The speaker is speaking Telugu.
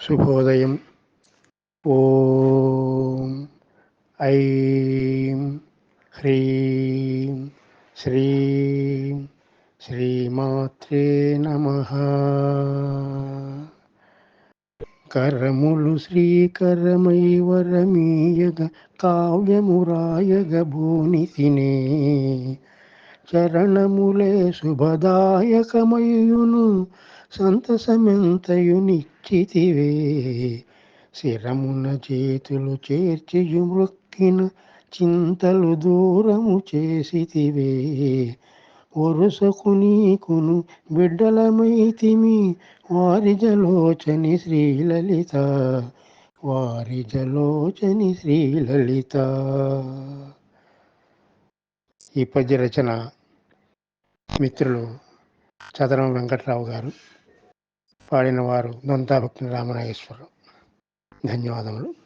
శుభోదయం ఓం ఐం హ్రీం శ్రీం శ్రీమాత్రే నమ కరములు శ్రీకరమై వరమీయగ కావ్యమురాయగ భూని తినే చరణములే శుభదాయకమయును సంతసమెంతయునిచ్చితివే శిరమున చేతులు చేర్చియు మృక్కిన చింతలు దూరము చేసితివే. ఒరుసకు నీకును బిడ్డలమైతిమి వారిజలోచని శ్రీలలిత. వారిజలోచని శ్రీలలిత. ఈ పద్య రచన మిత్రులు చదరం వెంకట్రావు గారు. పాడిన వారు దొంతా రామనాగేశ్వరరావు. ధన్యవాదములు.